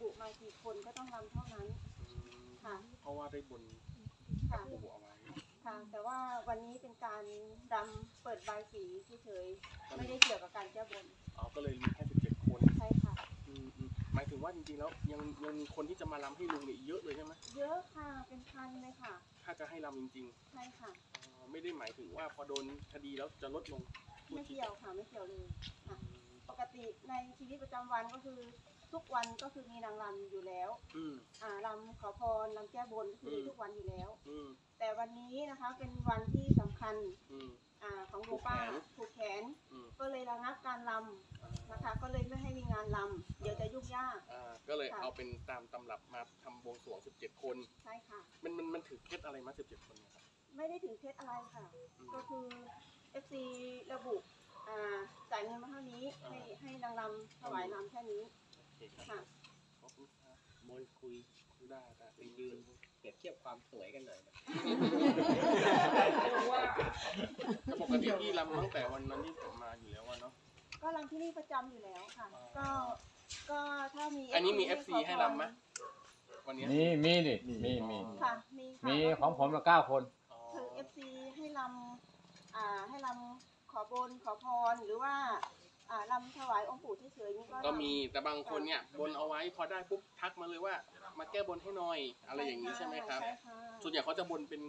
บุมากี่คนก็ต้องรำเท่านั้นอืมค่ะ เพราะว่าได้บนค่ะ ปู่เอาไว้ ค่ะ แต่ว่าวันนี้เป็นการรำเปิดบายสีเฉยๆไม่ได้เกี่ยวกับการแก้บนอ๋อ ก็เลยมีแค่สิบเจ็ดคนใช่ค่ะ อืมอืมหมายถึงว่าจริงๆแล้วยังยังมีคนที่จะมารำให้ลุงเนี่ยอีกเยอะเลยใช่ไหมเยอะค่ะเป็นพันเลยค่ะถ้าจะให้รำจริงใช่ค่ะ ๆอ๋อไม่ได้หมายถึงว่าพอโดนคดีแล้วจะลดลงไม่เกี่ยวค่ะไม่เกี่ยวเลยค่ะ ปกติในชีวิตประจำวันก็คือ ทุกวันก็คือมีนางรำอยู่แล้ว อืม อ่ารำขอพรรำแก้บนคือทุกวันอยู่แล้ว อืมแต่วันนี้นะคะเป็นวันที่สำคัญอืม อ่าของหลวงป้าผูกแขนผูกแขน อืมก็เลยระงับการรำนะคะ ก็เลยไม่ให้มีงานรำเดี๋ยวจะยุ่งยากอ่าก็เลยค่ะเอาเป็นตามตำรับมาทำบวงสรวง 17 คน ใช่ค่ะ มันมันมันถือเคล็ดอะไรมา 17 คนเนี่ยครับไม่ได้ถือเคล็ดอะไรค่ะ อืม ก็คือ FC ระบุอ่าจ่ายเงินมาเท่านี้ ให้อ่าให้นางรำถวายรำแค่นี้ โอเคครับค่ะขอบคุณครับมนคุยได้ได้ไปยืนเปรียบเทียบความสวยกันหน่อยนะแล้วปกติพี่รำตั้งแต่วันนั้นที่ผมมาอยู่แล้วอะเนาะก็รำที่นี่ประจำอยู่แล้วค่ะอ๋อก็ก็ถ้ามีอันนี้มีให้ FC ขอพให้รำไหมวันเนี้ยมีมีดิมีมีค่ะมีค่ะมีก็คืของผมละเก้าคนอ๋อคือ FC ให้รำอ่าให้รำขอบนขอพรหรือว่า อ่ารำถวายองค์ปู่เฉยๆนี่ก็ก็รำมีแต่บางคนเนี่ยบนเอาไว้พอได้ปุ๊บทักมาเลยว่า มาแก้บนให้หน่อยอะไรอย่างนี้ใช่ไหมครับ ใช่ค่ะส่วนใหญ่เขาจะบนเป็น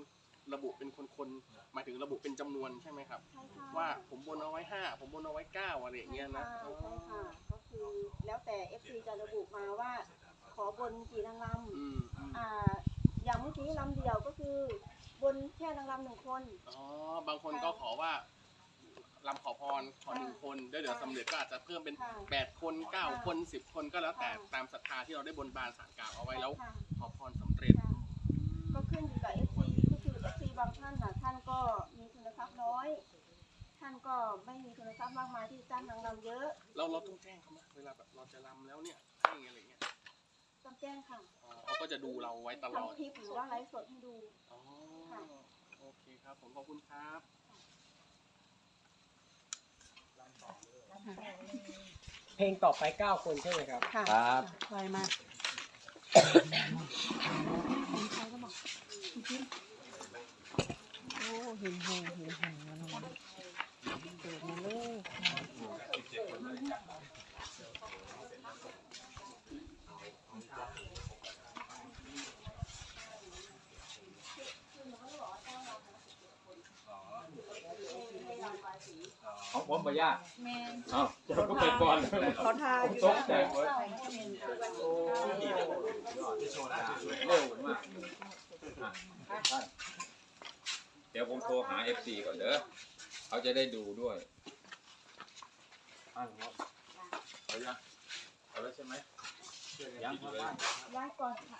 ระบุเป็นคนๆหมายถึงระบุเป็นจำนวนใช่ไหมครับ ใช่ค่ะว่าผมบนเอาไว้ห้าผมบนเอาไว้เก้าอะไรอย่างเงี้ยนะใช่ค่ะใช่ค่ะก็คือแล้วแต่ FC จะระบุมาว่า ขอบนกี่นางรอืมอืมำอ่าอย่างเมื่อกี้ลำเดียวก็คือบนแค่นางรำหนึ่งคน อ๋อบางคนก็ขอว่า ลำขอพรขอหนึ่งคนเดี๋ยวเดี๋ยวสำเร็จก็อาจจะเพิ่มเป็น ค่ะแปดคนเก้าคนสิบคนก็แล้วแต่ค่ะตามศรัทธาที่เราได้บนบานสารกล่าวเอาไว้แล้ว ค่ะขอพรสำเร็จค่ะก็ขึ้นอยู่กับ FC ก็คือ FC บางท่านนะท่านก็มีทุนทรัพย์น้อย ท่านก็ไม่มีทุนทรัพย์มากมายที่จะจ้างนางรำเยอะเราเราต้องแจ้งเขาไหมเวลาแบบเราจะรำแล้วเนี่ยให้อะไรเงี้ยต้องแจ้งค่ะอ๋อเขาก็จะดูเราไว้ตลอดทำคลิปหรือว่าไลฟ์สดให้ดู อ๋อค่ะโอเคครับ ผมขอบคุณครับ เพลงต่อไปเก้าคนใช่ไหมครับ ค่ะครับไวมาก โอ้เห็นหงเห็นหงแล้วเนาะเกิดมาเลย ของผมปะยากแมนเอ้าเจ้าก็ไปก่อนเขาทาผมอยู่ตกใจหมดเก้าก็เป็นวันที่เก้าเร็วมากอะเดี๋ยวผมโทรหา FC ก่อนเด้อเขาจะได้ดูด้วยอะครับเอายังเอาแล้วใช่ไหมยังครับย้ายก่อนค่ะ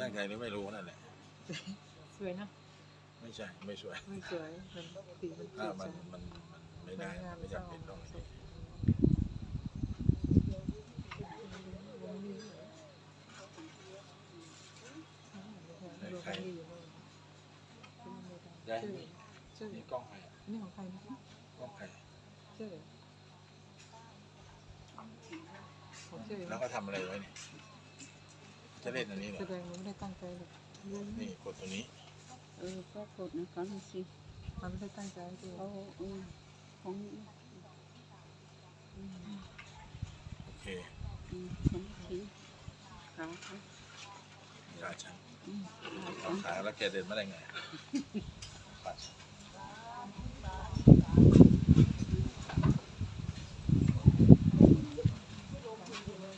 ตั้งใจหรือไม่รู้นั่นแหละสวยนะไม่ใช่ไม่สวยไม่สวยมันสีมันถ้าสวยมันมันมันไม่ได้ไม่จำเป็นต้องได้มีชื่อมีกล้องให้อะนี่ของใครนะกล้องให้ชื่อของชื่อแล้วก็ทำอะไรไว้เนี่ย จะเล่นอันนี้เหรอแสดงว่าไม่ได้ตั้งใจเลยนี่กดตัวนี้ เออก็กดนะคะดูสิมันไม่ได้ตั้งใจจริงเขาเออของโอเคอืมของทิ้งขาเขาขาฉันอืมขาเอาเขา ขาแล้วแกเดินมาได้ไงปัด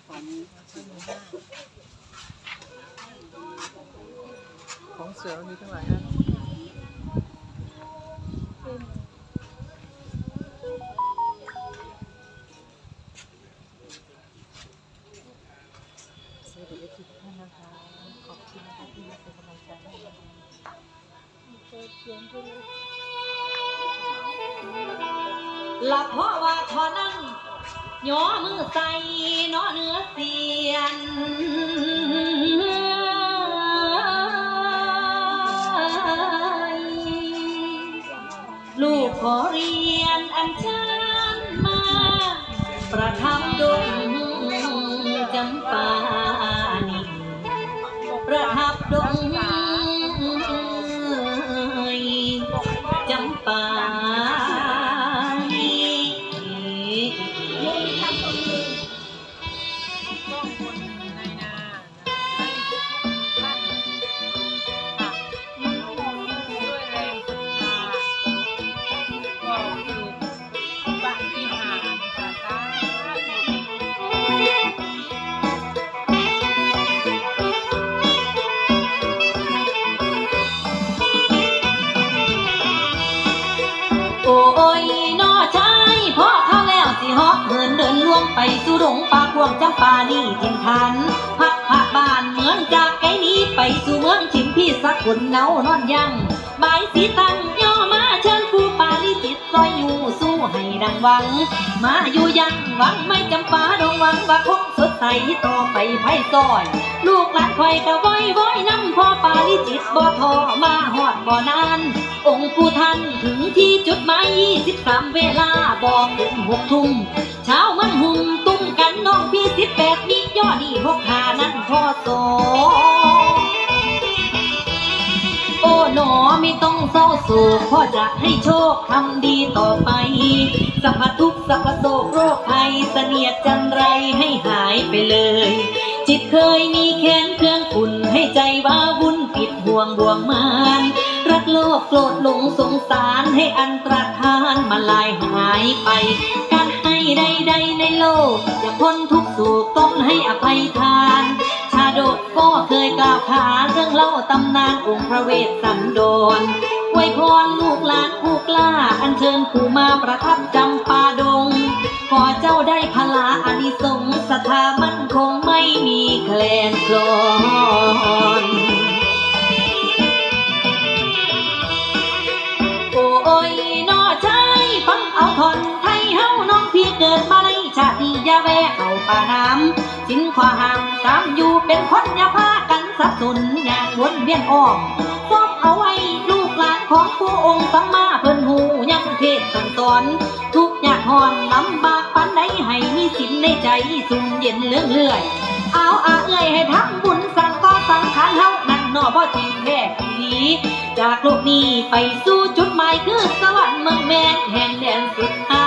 ของ ของเสือมีทั้งหลายอัน ขอเรียนอันชันมา ประทับดวง วงจำปานี่ถิ่นฐานพักผักบ้านเมืองจากไกลนี้ไปสู่เมืองชิมพี่สักคนเนานอนยังบายสีตั้งย่อมาเชิญผู้ปาลิจิตซอยอยู่สู้ให้ดังหวัง มาอยู่ยังหวังไม่จำปาดงหวังว่าคงสดใสต่อไปไพ่ซอย ลูกหลานคอยกะว้อยว้อยน้ำพ่อปาลิจิตบ่ทอมาหอดบ่นาน องค์ผู้ท่านถึงที่จุดหมาย23เวลาบอกถึงหกทุ่ม เช้ามันหุ่มตุ้มกันน้องพี่18มียอดีหกหานั่นพ่อโตโอ้หนอไม่ต้องเศร้าโศกพ่อจะให้โชคทำดีต่อไปสัพพทุกสัพพโศกโรคภัยเสนียดจันไรให้หายไปเลย จิตเคยมีแค้นเครื่องขุ่นให้ใจว่าวุ่นปิดห่วงบ่วงมานรักโลภโกรธหลงสงสารให้อันตรธานมาลายหายไป ให้ใดๆในโลก อย่าพ้นทุกข์โศกต้องให้อภัยทาน ชาดกก็เคยกล่าวขานเรื่องเล่าตำนานองค์พระเวสสันดรไวยพรลูกหลานผู้กล้า อัญเชิญผู้มาประทับจำปาดง ขอเจ้าได้พลาอานิสงส์ศรัทธามั่นคงไม่มีแคลนคลอน เกิดมาในชาตินี้อย่าแวะเอาป่าน้ำสินขวาห้ามตามอยู่เป็นคนอย่าพากันสับสนอย่างวนเวียนอ้อมซอบเอาไว้ลูกหลานของผู้องค์สัมมาเพิ่นหูยังเทศสั่งสอน ทุกข์ยากหอนลำบากปานใดให้มีสินในใจสุ่มเย็นเลื่องเลื่อยเอาอาเอ้ยให้ทำบุญสั่งก็สังขารเฮานั่นนอบ่จริงแท้ผีจากโลกนี้ไปสู่จุดหมายคือสวรรค์เมืองแมนแห่งแดนสุดทา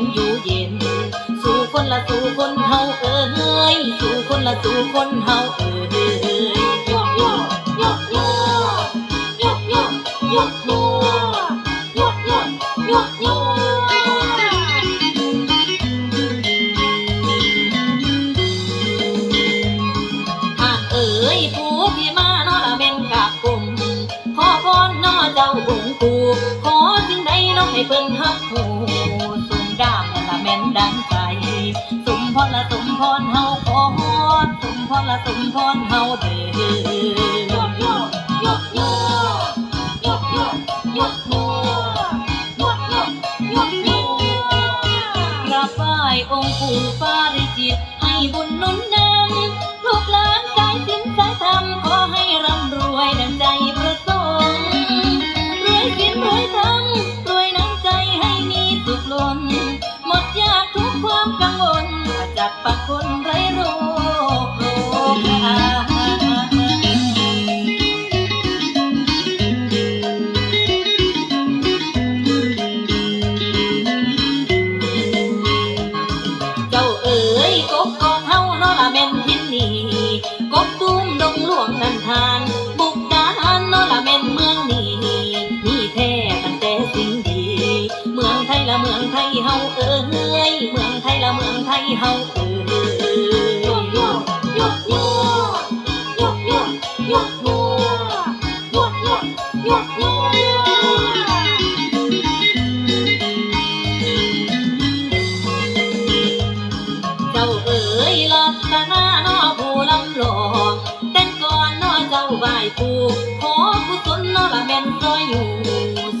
นอยู่เย็น สู่คนละสู่คนเฮาเอ๋ยสู่คนละสู่คนเฮาเอ๋ยยกยกยกยกยกยกยกยกยกยกยกยกหากเอ๋ยผู้พี่มานอละเม่นกับกลุ่มขอพรนอเจ้าองค์ปู่ขอสิ่งใดน้องให้เพิ่นฮักหู นั่นละแม่นดังใจสมพรละสมพรเฮาขอฮอดสมพรละสมพรเฮาเด้อยกยกยกยกยกยกยกยกยกยกยกยกราบไหว้องค์ปู่ปาริจิตให้บุญนุนน ทานบุกดาหารนอละเม่นเมืองนี่มีแท้ตั้งแต่สิ่งดี เมืองไทยละเมืองไทยเฮาเอ้ยเมืองไทยละเมืองไทยเฮาเอ้ย เจ้าไหว้ปู่ขอกุศลนอละแม่นซอยอยู่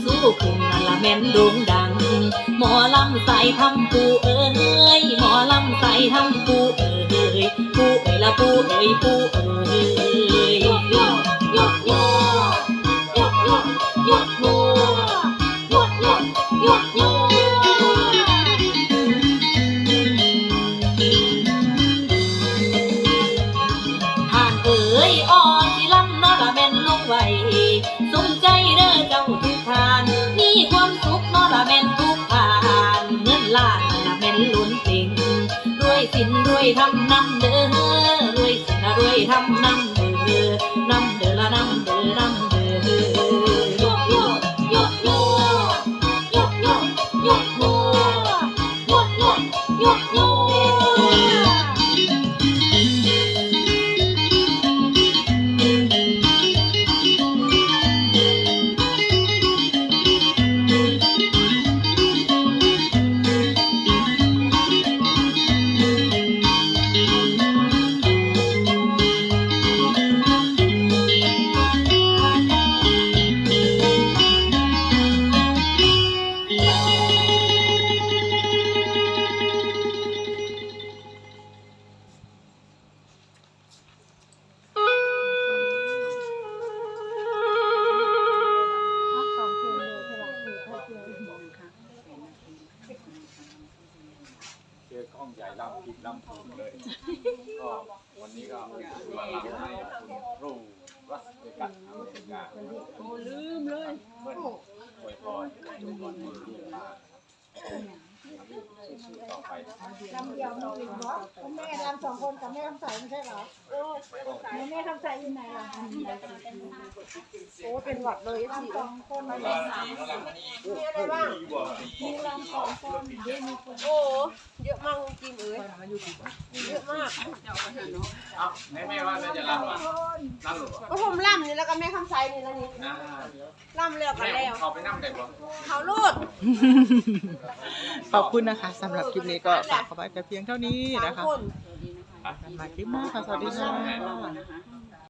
สู้คุณนั่นละแม่นโด่งดัง หมอลำใส่ทำปูเอ๋ยหมอลำใส่ทำปูเอ๋ยปูเอ๋ยละปูเอ๋ยปูเอ๋ยยกยกยกยกยกยกยกยกยกยกยกห่านเอ๋ยอ่อ วยทำนำเด้อรวยสินะรวยทำนำ กับแม่คำใสไม่ใช่เหรอโอ้แม่คำใสอยู่ไหนล่ะโอ้เป็นหวัดเลยลำสองคนมีอะไรบ้างมีลำสองคนเยอะมีคนโอ้เยอะมากจริงเอ้ยเยอะมากเอ้าแม่แม่ว่าจะรับอะรับหรือเปล่าก็ผมล่ำนี่แล้วก็แม่คำไซนี่แล้วนี่อ่าล่ำแล้วกัแม่นผแล้มวเขาไปนั่งได้บ่เขาลูดขอบคุณนะคะสำหรับคลิปนี้ก็ฝากเอาไว้แต่เพียงเท่านี้สามนะคะคนกัน มาคลิปหน้าค่ะสวัสดีค่ะ นะคะ